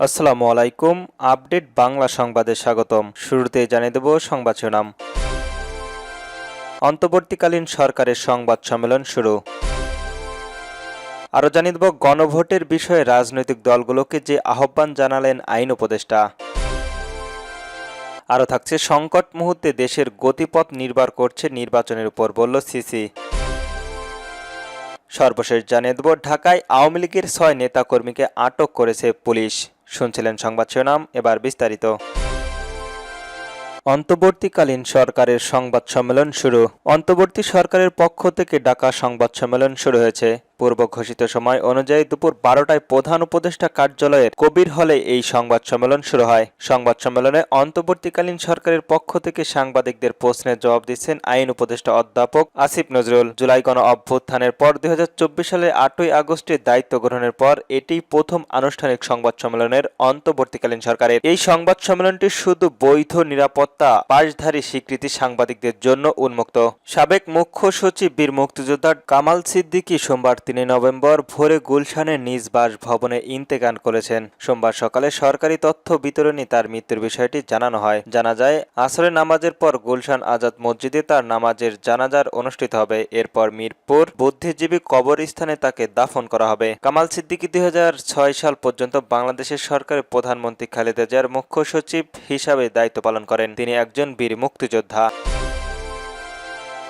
আসসালামু আলাইকুম, আপডেট বাংলা সংবাদে স্বাগতম। শুরুতে জানিয়ে দেব সংবাদ শিরোনাম। অন্তর্বর্তীকালীন সরকারের সংবাদ সম্মেলন শুরু। আরও জানিয়ে দেব, গণভোটের বিষয়ে রাজনৈতিক দলগুলোকে যে আহ্বান জানালেন আইন উপদেষ্টা। আরও থাকছে, সংকট মুহূর্তে দেশের গতিপথ নির্ভর করছে নির্বাচনের উপর, বলল সিসি। সর্বশেষ জানিয়ে দেব, ঢাকায় আওয়ামী লীগের ছয় নেতাকর্মীকে আটক করেছে পুলিশ। শুনছিলেন সংবাদ শিরোনাম, এবার বিস্তারিত। অন্তর্বর্তীকালীন সরকারের সংবাদ সম্মেলন শুরু। অন্তর্বর্তী সরকারের পক্ষ থেকে ডাকা সংবাদ সম্মেলন শুরু হয়েছে। পূর্ব ঘোষিত সময় অনুযায়ী দুপুর বারোটায় প্রধান উপদেষ্টা কার্যালয়ের কবির হলে এই সংবাদ সম্মেলন শুরু হয়। সংবাদ সম্মেলনে অন্তর্বর্তীকালীন সরকারের পক্ষ থেকে সাংবাদিকদের প্রশ্নের জবাব দিচ্ছেন আইন উপদেষ্টা অধ্যাপক আসিফ নজরুল। জুলাই গণ অভ্যুত্থানের পর দুই সালের আটই আগস্টে দায়িত্ব গ্রহণের পর এটি প্রথম আনুষ্ঠানিক সংবাদ সম্মেলনের অন্তর্বর্তীকালীন সরকারের। এই সংবাদ সম্মেলনটি শুধু বৈধ নিরাপত্তা পাশধারী স্বীকৃতি সাংবাদিকদের জন্য উন্মুক্ত। সাবেক মুখ্য সচিব বীর মুক্তিযোদ্ধা কামাল সিদ্দিকী সোমবার তিন নভেম্বর ভোরে গুলশানের নিজ বাসভবনে ইন্তেকাল করেছেন। সোমবার সকালে সরকারি তথ্য বিতরণী তার মৃত্যুর বিষয়টি জানানো হয়। জানা যায়, আসরের নামাজের পর গুলশান আজাদ মসজিদে তার নামাজের জানাজার অনুষ্ঠিত হবে। এরপর মিরপুর বুদ্ধিজীবী কবরস্থানে তাকে দাফন করা হবে। কামাল সিদ্দিকী দুই সাল পর্যন্ত বাংলাদেশের সরকারের প্রধানমন্ত্রী খালেদা জিয়ার মুখ্য সচিব হিসাবে দায়িত্ব পালন করেন। তিনি একজন বীর মুক্তিযোদ্ধা।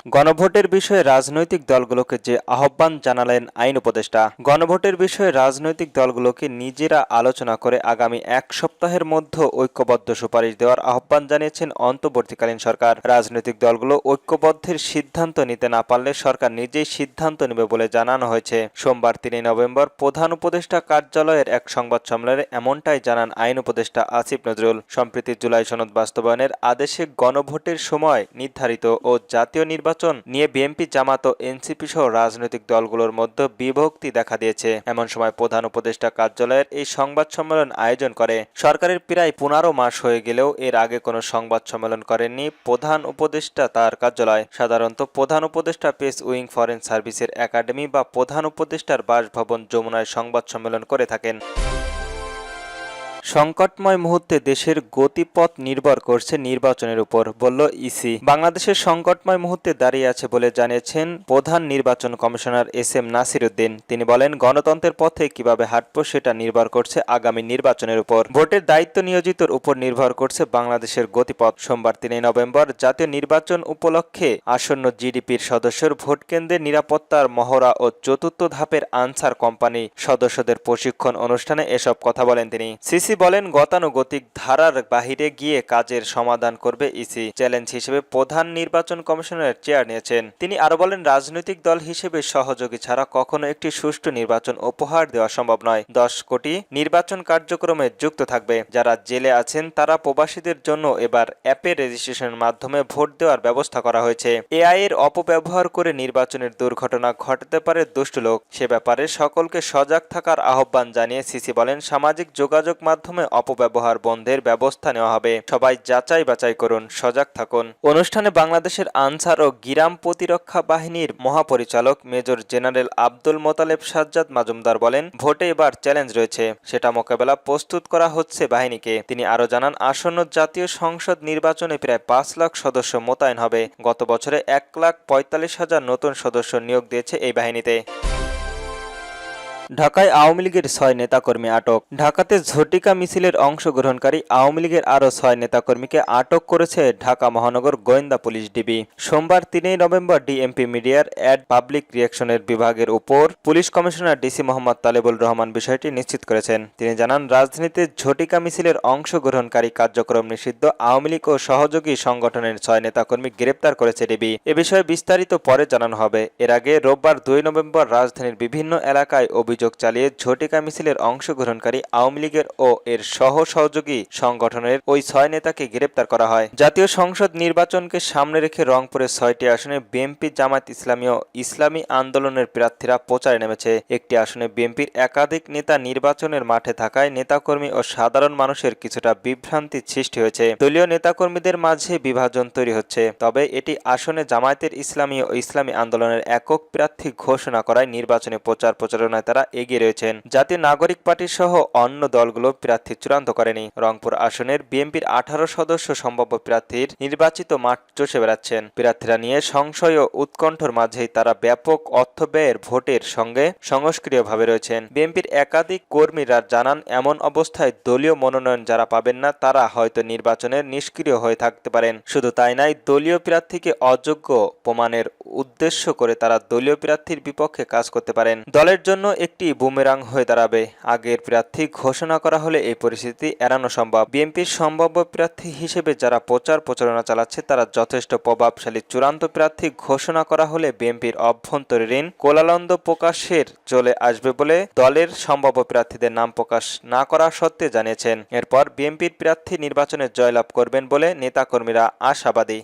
গণভোটের বিষয়ে রাজনৈতিক দলগুলোকে যে আহ্বান জানালেন আইন উপদেষ্টা, গণভোটের বিষয়ে রাজনৈতিক দলগুলোকে নিজেরা আলোচনা করে আগামী এক সপ্তাহের মধ্যে ঐক্যবদ্ধ সুপারিশ দেওয়ার আহ্বান জানিয়েছেন অন্তর্বর্তীকালীন সরকার। রাজনৈতিক দলগুলো ঐক্যবদ্ধের সিদ্ধান্ত নিতে না পারলে সরকার নিজেই সিদ্ধান্ত নেবে বলে জানানো হয়েছে। সোমবার তিন নভেম্বর প্রধান উপদেষ্টা কার্যালয়ের এক সংবাদ সম্মেলনে এমনটাই জানান আইন উপদেষ্টা আসিফ নজরুল। সম্প্রীতি জুলাই সনদ বাস্তবায়নের আদেশে গণভোটের সময় নির্ধারিত ও জাতীয় নির্বাচন নির্বাচন নিয়ে বিএনপি, জামাত ও এনসিপি সহ রাজনৈতিক দলগুলোর মধ্যে বিভক্তি দেখা দিয়েছে। এমন সময় প্রধান উপদেষ্টা কার্যালয়ের এই সংবাদ সম্মেলন আয়োজন করে। সরকারের প্রায় পনেরো মাস হয়ে গেলেও এর আগে কোনো সংবাদ সম্মেলন করেননি প্রধান উপদেষ্টা তার কার্যালয়। সাধারণত প্রধান উপদেষ্টা পেস উইং ফরেন সার্ভিসের একাডেমি বা প্রধান উপদেষ্টার বাসভবন যমুনায় সংবাদ সম্মেলন করে থাকেন। সংকটময় মুহূর্তে দেশের গতিপথ নির্ভর করছে নির্বাচনের উপর, বলল ইসি। বাংলাদেশের সংকটময় মুহূর্তে দাঁড়িয়ে আছে বলে জানিয়েছেন প্রধান নির্বাচন commissioner S M Nasir Uddin. তিনি বলেন, গণতন্ত্রের পথে কীভাবে হাঁটব সেটা নির্ভর করছে আগামী নির্বাচনের উপর। ভোটের দায়িত্ব নিয়োজিতর উপর নির্ভর করছে বাংলাদেশের গতিপথ। সোমবার তিনই নভেম্বর জাতীয় নির্বাচন উপলক্ষে আসন্ন জিডিপির সদস্যর ভোট কেন্দ্রের নিরাপত্তার মহড়া ও চতুর্থ ধাপের আনসার কোম্পানি সদস্যদের প্রশিক্ষণ অনুষ্ঠানে এসব কথা বলেন তিনি। সিসি বলেন, গতানুগতিক ধারার বাহিরে গিয়ে কাজের সমাধান করবে ইসি। চ্যালেঞ্জ হিসেবে প্রধান নির্বাচন কমিশনের চেয়ার নিয়েছেন। তিনি আরও বলেন, রাজনৈতিক দল হিসেবে সহযোগী ছাড়া কখনো একটি সুষ্ঠু নির্বাচন উপহার দেওয়া সম্ভব নয়। দশ কোটি নির্বাচন কার্যক্রমে যুক্ত থাকবে। যারা জেলে আছেন, তারা প্রবাসীদের জন্য এবার অ্যাপের রেজিস্ট্রেশনের মাধ্যমে ভোট দেওয়ার ব্যবস্থা করা হয়েছে। এআই এর অপব্যবহার করে নির্বাচনের দুর্ঘটনা ঘটাতে পারে দুষ্ট লোক। সে ব্যাপারে সকলকে সজাগ থাকার আহ্বান জানিয়ে সিসি বলেন, সামাজিক যোগাযোগ মাধ্যমে অপব্যবহার বন্ধের ব্যবস্থা নেওয়া হবে। সবাই যাচাই বাছাই করুন, সজাগ থাকুন। অনুষ্ঠানে বাংলাদেশের আনসার ও গিরাম প্রতিরক্ষা বাহিনীর মহাপরিচালক মেজর জেনারেল আব্দুল মোতালেব সাজ্জাদ মাজুমদার বলেন, ভোটে এবার চ্যালেঞ্জ রয়েছে। সেটা মোকাবেলা প্রস্তুত করা হচ্ছে বাহিনীকে। তিনি আরও জানান, আসন্ন জাতীয় সংসদ নির্বাচনে প্রায় পাঁচ লাখ সদস্য মোতায়েন হবে। গত বছরে এক লাখ পঁয়তাল্লিশ হাজার নতুন সদস্য নিয়োগ দিয়েছে এই বাহিনীতে। ঢাকায় আওয়ামী লীগের ছয় নেতাকর্মী আটক। ঢাকাতে ঝটিকা মিছিলের অংশগ্রহণকারী আওয়ামী লীগের আরও ছয় নেতাকর্মীকে আটক করেছে ঢাকা মহানগর গোয়েন্দা পুলিশ ডিবি। সোমবার তিনই নভেম্বর ডিএমপি মিডিয়ার অ্যাড পাবলিক রিয়াকশনের বিভাগের উপর police commissioner DC Mohammad Talebul Rahman বিষয়টি নিশ্চিত করেছেন। তিনি জানান, রাজধানীতে ঝটিকা মিছিলের অংশগ্রহণকারী কার্যক্রম নিষিদ্ধ আওয়ামী লীগ ও সহযোগী সংগঠনের ছয় নেতাকর্মী গ্রেপ্তার করেছে ডিবি। এ বিষয়ে বিস্তারিত পরে জানানো হবে। এর আগে রোববার দুই নভেম্বর রাজধানীর বিভিন্ন এলাকায় অভিযোগ অভিযোগ চালিয়ে ঝটিকা মিছিলের অংশগ্রহণকারী আওয়ামী লীগের ও এর সহ সহযোগী সংগঠনের ওই ছয় নেতাকে গ্রেপ্তার করা হয়। জাতীয় সংসদ নির্বাচনকে সামনে রেখে রংপুরের ছয়টি আসনে বিএনপি জামাত ইসলামী ও ইসলামী আন্দোলনের প্রার্থীরা প্রচারে নেমেছে। একটি আসনে বিএনপির একাধিক নেতা নির্বাচনের মাঠে থাকায় নেতাকর্মী ও সাধারণ মানুষের কিছুটা বিভ্রান্তি সৃষ্টি হয়েছে। দলীয় নেতাকর্মীদের মাঝে বিভাজন তৈরি হচ্ছে। তবে এটি আসনে জামায়াতের ইসলামী ও ইসলামী আন্দোলনের একক প্রার্থী ঘোষণা করায় নির্বাচনে প্রচার প্রচারণায় তারা এগিয়ে রয়েছেন। জাতীয় নাগরিক পার্টি সহ অন্য দলগুলো প্রার্থী চূড়ান্ত করেনি। রংপুর আসনের বিএনপির আঠারো সদস্য সম্ভাব্য প্রার্থীর নির্বাচিত মাঠ চষে বেড়াচ্ছেন। প্রার্থীরা নিয়ে সংশয় ও উৎকণ্ঠর মাঝেই তারা ব্যাপক অর্থ ব্যয়ের ভোটের সঙ্গে সংস্ক্রিয়ভাবে রয়েছেন। বিএনপির একাধিক কর্মীরা জানান, এমন অবস্থায় দলীয় মনোনয়ন যারা পাবেন না, তারা হয়তো নির্বাচনের নিষ্ক্রিয় হয়ে থাকতে পারেন। শুধু তাই নাই দলীয় প্রার্থীকে অযোগ্য প্রমাণের উদ্দেশ্য করে তারা দলীয় প্রার্থীর বিপক্ষে কাজ করতে পারেন। দলের জন্য একটি বুমেরাং হয়ে দাঁড়াবে। আগের প্রার্থী ঘোষণা করা হলে এই পরিস্থিতি এড়ানো সম্ভব। বিএনপির সম্ভাব্য প্রার্থী হিসেবে যারা প্রচার প্রচারণা চালাচ্ছে, তারা যথেষ্ট প্রভাবশালী। চূড়ান্ত প্রার্থী ঘোষণা করা হলে বিএনপির অভ্যন্তরীণ কোলালন্দ প্রকাশের চলে আসবে বলে দলের সম্ভাব্য প্রার্থীদের নাম প্রকাশ না করা সত্ত্বে জানিয়েছেন। এরপর বিএনপির প্রার্থী নির্বাচনে জয়লাভ করবেন বলে নেতাকর্মীরা আশাবাদী।